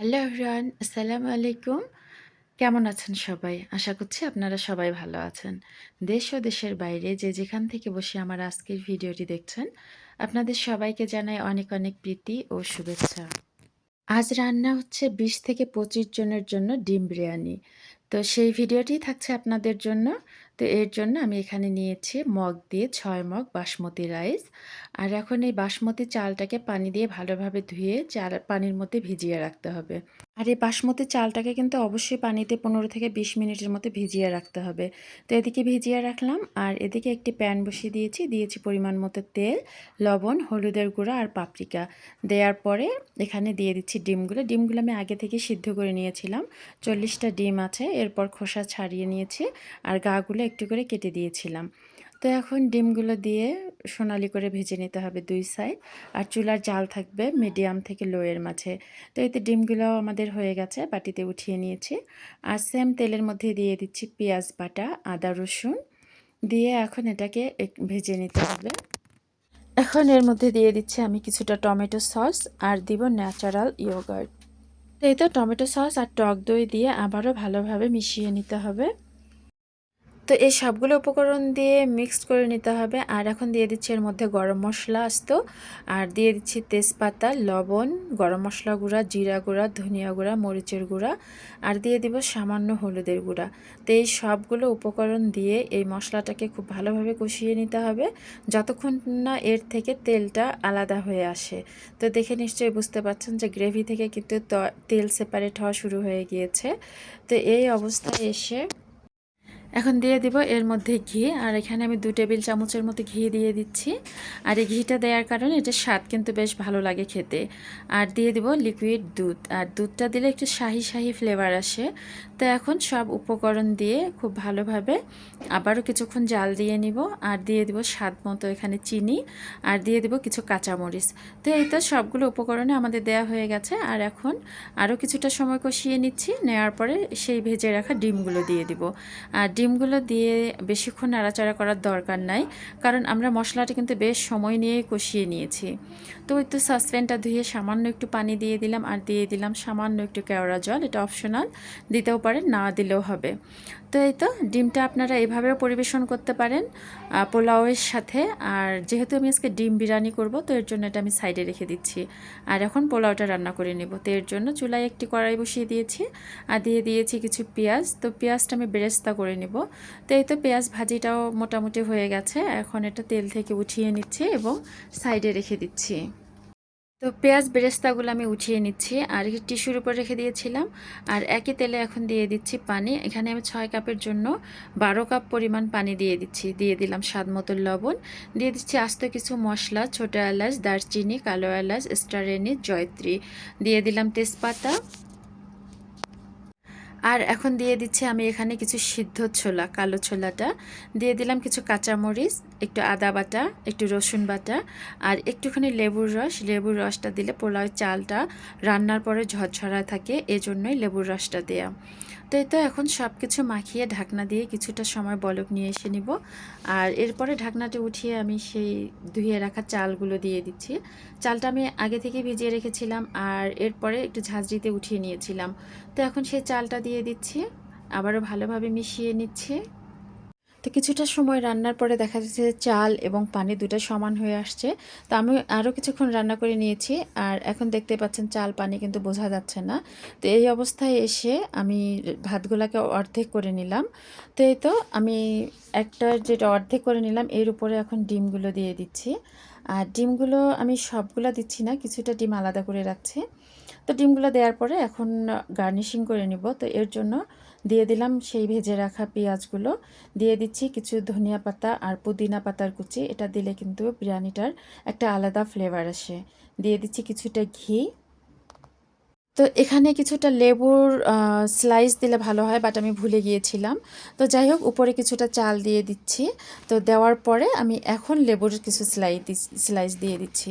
Hello everyone, আসসালামু আলাইকুম। কেমন আছেন সবাই? আশা করছি আপনারা সবাই ভালো আছেন। দেশ ও দেশের বাইরে যে যেখান থেকে বসে আমার আজকের ভিডিওটি দেখছেন, আপনাদের সবাইকে জানাই অনেক অনেক প্রীতি ও শুভেচ্ছা। আজ রান্না হচ্ছে বিশ থেকে পঁচিশ জনের জন্য ডিম বিরিয়ানি। তো সেই ভিডিওটি থাকছে আপনাদের জন্য। তো এর জন্য আমি এখানে নিয়েছি মগ দিয়ে ছয় মগ বাসমতি রাইস। আর এখন এই বাসমতি চালটাকে পানি দিয়ে ভালোভাবে ধুয়ে চাল, পানির মধ্যে ভিজিয়ে রাখতে হবে। আর এই বাসমতি চালটাকে কিন্তু অবশ্যই পানিতে পনেরো থেকে বিশ মিনিটের মতো ভিজিয়ে রাখতে হবে। তো এদিকে ভিজিয়ে রাখলাম আর এদিকে একটি প্যান বসিয়ে দিয়েছি। দিয়েছি পরিমাণ মতো তেল, লবণ, হলুদের গুঁড়া আর পাপরিকা দেওয়ার পরে এখানে দিয়ে দিচ্ছি ডিমগুলো। ডিমগুলো আমি আগে থেকে সিদ্ধ করে নিয়েছিলাম। চল্লিশটা ডিম আছে। এরপর খোসা ছাড়িয়ে নিয়েছি আর গাগুলো একটু করে কেটে দিয়েছিলাম। তো এখন ডিমগুলো দিয়ে সোনালি করে ভেজে নিতে হবে দুই সাইড আর চুলার জাল থাকবে মিডিয়াম থেকে লোয়ের মাঝে। তো এতে ডিমগুলো আমাদের হয়ে গেছে, বাটিতে উঠিয়ে নিয়েছি। আর সেম তেলের মধ্যে দিয়ে দিচ্ছি পেঁয়াজ বাটা, আদা, রসুন। দিয়ে এখন এটাকে ভেজে নিতে হবে। এখন এর মধ্যে দিয়ে দিচ্ছি আমি কিছুটা টমেটো সস, আর দিব ন্যাচারাল ইয়োগার্ট তো এই তো টমেটো সস আর টক দই দিয়ে আবারও ভালোভাবে মিশিয়ে নিতে হবে। তো এই সবগুলো উপকরণ দিয়ে মিক্সড করে নিতে হবে। আর এখন দিয়ে দিচ্ছি এর মধ্যে গরম মশলা আস্ত। আর দিয়ে দিচ্ছি তেজপাতা, লবণ, গরম মশলা গুঁড়া, জিরা গুঁড়া, ধনিয়া গুঁড়া, মরিচের গুঁড়া। আর দিয়ে দিব সামান্য হলুদের গুঁড়া। তো এই সবগুলো উপকরণ দিয়ে এই মশলাটাকে খুব ভালোভাবে কষিয়ে নিতে হবে। যতক্ষণ না এর থেকে তেলটা আলাদা হয়ে আসে। তো দেখে নিশ্চয়ই বুঝতে পারছেন যে গ্রেভি থেকে কিন্তু তেল সেপারেট হওয়া শুরু হয়ে গিয়েছে। তো এই অবস্থায় এসে এখন দিয়ে দিব এর মধ্যে ঘি, আর এখানে আমি দু টেবিল চামচের মতো ঘি দিয়ে দিচ্ছি। আর এই ঘিটা দেওয়ার কারণে এটার স্বাদ কিন্তু বেশ ভালো লাগে খেতে। আর দিয়ে দিব লিকুইড দুধ, আর দুধটা দিলে একটু শাহি শাহি ফ্লেভার আসে। তো এখন সব উপকরণ দিয়ে খুব ভালোভাবে আবারও কিছুক্ষণ জাল দিয়ে নিব, আর দিয়ে দিব স্বাদ মতো এখানে চিনি, আর দিয়ে দিব কিছু কাঁচামরিচ। তো এই তো সবগুলো উপকরণে আমাদের দেয়া হয়ে গেছে, আর এখন আরও কিছুটা সময় কষিয়ে নিচ্ছি, নেওয়ার পরে সেই ভেজে রাখা ডিমগুলো দিয়ে দিব। আর ডিমগুলো দিয়ে বেশিক্ষণ নাড়াচাড়া করার দরকার নাই, কারণ আমরা মশলাটা কিন্তু বেশ সময় নিয়েই কষিয়ে নিয়েছি। তো একটু সাসপেনটা ধুয়ে সামান্য একটু পানি দিয়ে দিলাম, আর দিয়ে দিলাম সামান্য একটু কেওড়া জল, এটা অপশনাল, দিতেও পারে না দিলেও হবে। তো এই তো ডিমটা আপনারা এভাবেও পরিবেশন করতে পারেন পোলাওয়ের সাথে। আর যেহেতু আমি আজকে ডিম বিরিয়ানি করব, তো এর জন্য এটা আমি সাইডে রেখে দিচ্ছি। আর এখন পোলাওটা রান্না করে নেব। তো এর জন্য চুলায় একটি কড়াই বসিয়ে দিয়েছি। আর দিয়ে দিয়েছি কিছু পেঁয়াজ। তো পেঁয়াজটা আমি বেরেস্তা করে নেব। তো এই তো পেঁয়াজ ভাজিটাও মোটামুটি হয়ে গেছে। এখন এটা তেল থেকে উঠিয়ে নিচ্ছি এবং সাইডে রেখে দিচ্ছি। তো পেঁয়াজ বেরেস্তাগুলো আমি উঠিয়ে নিচ্ছি আর টিস্যুর উপর রেখে দিয়েছিলাম। আর একই তেলে এখন দিয়ে দিচ্ছি পানি। এখানে আমি ছয় কাপের জন্য বারো কাপ পরিমাণ পানি দিয়ে দিচ্ছি। দিয়ে দিলাম স্বাদ মতো লবণ। দিয়ে দিচ্ছি আস্ত কিছু মশলা, ছোটো এলাচ, দারচিনি, কালো এলাচ স্টারেনি জয়ত্রী। দিয়ে দিলাম তেজপাতা। আর এখন দিয়ে দিচ্ছি আমি এখানে কিছু সিদ্ধ ছোলা, কালো ছোলাটা। দিয়ে দিলাম কিছু কাঁচামরিচ। একটু আদা বাটা, একটু রসুন বাটা আর একটুখানি লেবুর রস। লেবুর রসটা দিলে পোলাও চালটা রান্নার পরে ঝরঝরা থাকে, এজন্যই লেবুর রসটা দেয়া। তো এই তো এখন সব কিছু মাখিয়ে ঢাকনা দিয়ে কিছুটা সময় বলক নিয়ে এসে নিব। আর এরপরে ঢাকনাটা উঠিয়ে আমি সেই ধুয়ে রাখা চালগুলো দিয়ে দিচ্ছি। চালটা আমি আগে থেকে ভিজিয়ে রেখেছিলাম আর এরপরে একটু ঝাঁঝরিতে উঠিয়ে নিয়েছিলাম। তো এখন সেই চালটা দিয়ে দিচ্ছি। আবারও ভালোভাবে মিশিয়ে নিচ্ছি। তো কিছুটা সময় রান্নার পরে দেখা যাচ্ছে চাল এবং পানি দুটো সমান হয়ে আসছে। তো আমি আরও কিছুক্ষণ রান্না করে নিয়েছি আর এখন দেখতে পাচ্ছেন চাল, পানি কিন্তু বোঝা যাচ্ছে না। তো এই অবস্থায় এসে আমি ভাতগুলাকে অর্ধেক করে নিলাম। তো এই তো আমি একটা যেটা অর্ধেক করে নিলাম, এর উপরে এখন ডিমগুলো দিয়ে দিচ্ছি। আর ডিমগুলো আমি সবগুলো দিচ্ছি না, কিছুটা ডিম আলাদা করে রাখছি। তো ডিমগুলো দেওয়ার পরে এখন গার্নিশিং করে নিব। তো এর জন্য দিয়ে দিলাম সেই ভেজে রাখা পেঁয়াজগুলো। দিয়ে দিচ্ছি কিছু ধনিয়া পাতা আর পুদিনা পাতার কুচি। এটা দিলে কিন্তু বিরিয়ানিটার একটা আলাদা ফ্লেভার আসে। দিয়ে দিচ্ছি কিছুটা ঘি। তো এখানে কিছুটা লেবুর স্লাইস দিলে ভালো হয় বাট আমি ভুলে গিয়েছিলাম। তো যাই হোক, উপরে কিছুটা চাল দিয়ে দিচ্ছি। তো দেওয়ার পরে আমি এখন লেবুর কিছু স্লাই স্লাইস দিয়ে দিচ্ছি।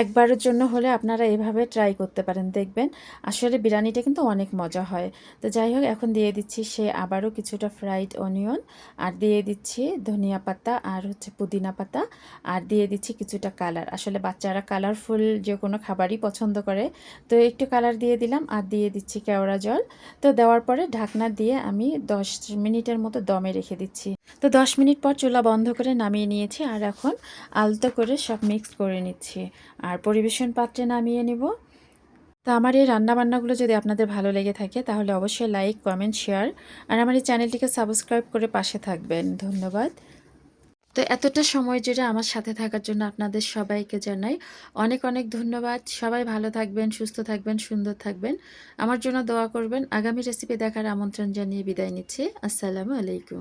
একবারের জন্য হলে আপনারা এভাবে ট্রাই করতে পারেন, দেখবেন। আসলে বিরিয়ানিটা কিন্তু অনেক মজা হয়। তো যাই হোক, এখন দিয়ে দিচ্ছি সে আবারও কিছুটা ফ্রাইড অনিয়ন আর দিয়ে দিচ্ছি ধনিয়া পাতা আর হচ্ছে পুদিনা পাতা, আর দিয়ে দিচ্ছি কিছুটা কালার আসলে বাচ্চারা কালারফুল যে কোনো খাবারই পছন্দ করে। তো একটু কালার দিয়ে দিলাম, আর দিয়ে দিচ্ছি কেওড়া জল। তো দেওয়ার পরে ঢাকনা দিয়ে আমি দশ মিনিটের মতো দমে রেখে দিচ্ছি। তো দশ মিনিট পর চুলা বন্ধ করে নামিয়ে নিয়েছি, আর এখন আলতো করে সব মিক্স করে নিচ্ছি। আর পরিবেশন পাত্রে নামিয়ে নিব। তো আমার এই রান্নাবান্নাগুলো যদি আপনাদের ভালো লেগে থাকে, তাহলে অবশ্যই লাইক কমেন্ট শেয়ার আর আমার এই চ্যানেলটিকে সাবস্ক্রাইব করে পাশে থাকবেন। ধন্যবাদ। তো এতটা সময় জুড়ে আমার সাথে থাকার জন্য আপনাদের সবাইকে জানাই অনেক অনেক ধন্যবাদ। সবাই ভালো থাকবেন, সুস্থ থাকবেন, সুন্দর থাকবেন। আমার জন্য দোয়া করবেন। আগামী রেসিপি দেখার আমন্ত্রণ জানিয়ে বিদায় নিচ্ছি। আসসালামু আলাইকুম।